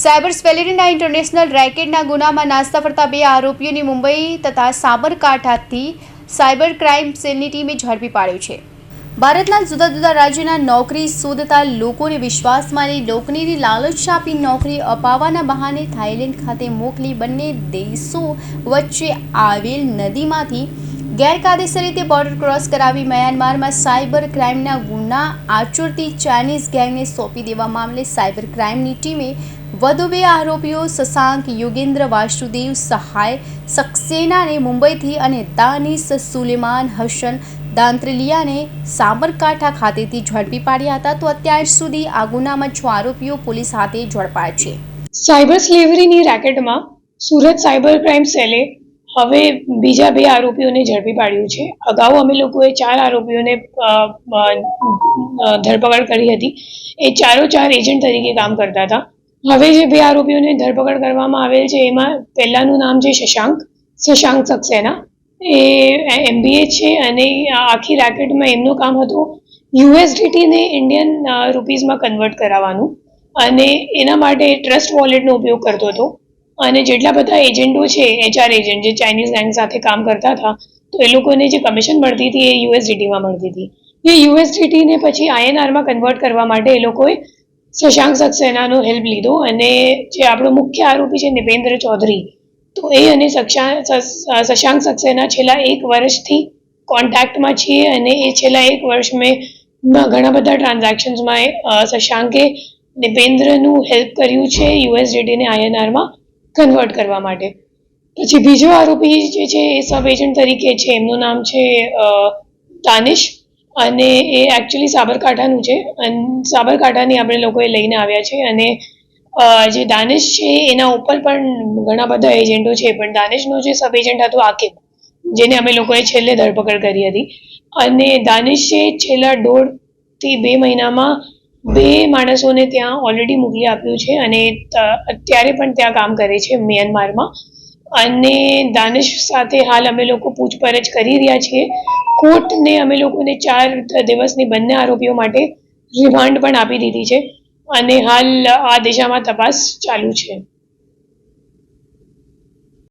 Cyber સ્પેલેરિના international રેકેટના ગુનામાં નાસ્તા ફરતા બે આરોપીઓની મુંબઈ તથા સાબરકાંઠાથી સાયબર ક્રાઇમ સેલની ટીમે ઝડપી પાડ્યો છે. ભારતના જુદા જુદા રાજ્યના નોકરી શોધતા લોકોને વિશ્વાસમાં લઈ નોકરીની લાલચ આપી નોકરી અપાવવાના બહાને થાઇલેન્ડ ખાતે મોકલી બંને દેશો વચ્ચે આવેલ નદીમાંથી ગેરકાયદેસર રીતે બોર્ડર ક્રોસ કરાવી મ્યાનમારમાં સાયબર ક્રાઇમના ગુના. આચરતી ચાઇનીઝ ગેંગને સોંપી દેવા મામલે સાયબર ક્રાઇમની ટીમે વધુ બે આરોપીઓ, શશાંક યોગેન્દ્ર, વાસુદેવ સહાય, સક્સેનાને મુંબઈથી અને દાનિશ સુલેમાન હસન દાંત્રેલિયાને સાબરકાંઠા ખાતેથી ઝડપી પાડ્યા હતા. તો અત્યાર સુધી આ ગુનામાં છ આરોપીઓ પોલીસ હાથે ઝડપાયા છે. સાયબર સ્લેવરીની રેકેટમાં સુરત સાયબર ક્રાઇમ સેલે હવે બીજા બે આરોપીઓને ઝડપી પાડ્યું છે. અગાઉ અમે લોકોએ ચાર આરોપીઓને ધરપકડ કરી હતી. એ ચારો ચાર એજન્ટ તરીકે કામ કરતા હતા. હવે જે બે આરોપીઓને ધરપકડ કરવામાં આવેલ છે, એમાં પહેલાનું નામ છે શશાંક શશાંક સક્સેના. એ એમબીએ છે અને આખી રેકેટમાં એમનું કામ હતું યુએસડીટીને ઇન્ડિયન રૂપીઝમાં કન્વર્ટ કરાવવાનું. અને એના માટે ટ્રસ્ટ વોલેટનો ઉપયોગ કરતો હતો. અને જેટલા બધા એજન્ટો છે એચઆર એજન્ટ જે ચાઇનીઝ ગેંગ સાથે કામ કરતા હતા, તો એ લોકોને જે કમિશન મળતી હતી એ યુએસડીટીમાં મળતી હતી. એ યુએસડીટીને પછી આઈએનઆરમાં કન્વર્ટ કરવા માટે એ લોકોએ શશાંક સક્સેનાનો હેલ્પ લીધો અને જે આપણો મુખ્ય આરોપી છે નિપેન્દ્ર ચૌધરી, તો એ અને શશાંક સક્સેના છેલ્લા એક વર્ષથી કોન્ટેક્ટમાં છીએ અને એ છેલ્લા એક વર્ષ મેં ઘણા બધા ટ્રાન્ઝેક્શન્સમાં શશાંકે નિપેન્દ્રનું હેલ્પ કર્યું છે યુએસડીટીને આઈએનઆરમાં કન્વર્ટ કરવા માટે. પછી બીજો આરોપી જે છે એ સબ એજન્ટ તરીકે છે. એમનું નામ છે અ, દાનિશ અને એ એકચ્યુઅલી સાબરકાંઠાનું છે. અને સાબરકાંઠાની આપણે લોકોએ લઈને આવ્યા છે અને જે દાનિશ છે એના ઉપર પણ ઘણા બધા એજન્ટો છે. પણ દાનિશનો જે સબ એજન્ટ હતો આકિબ જેને અમે લોકોએ છેલ્લે ધરપકડ કરી હતી. અને દાનિશે છેલ્લા દોઢથી બે મહિનામાં બે માણસોને ત્યાં ઓલરેડી મોકલી આપ્યું છે અને અત્યારે પણ ત્યાં કામ કરે છે મ્યાનમારમાં. અને દાનિશ સાથે હાલ અમે લોકો પૂછપરછ કરી રહ્યા છીએ. કોર્ટને અમે લોકોને ચાર દિવસની બંને આરોપીઓ માટે રિમાન્ડ પણ આપી દીધી છે. અને હાલ આ દિશામાં તપાસ ચાલુ છે.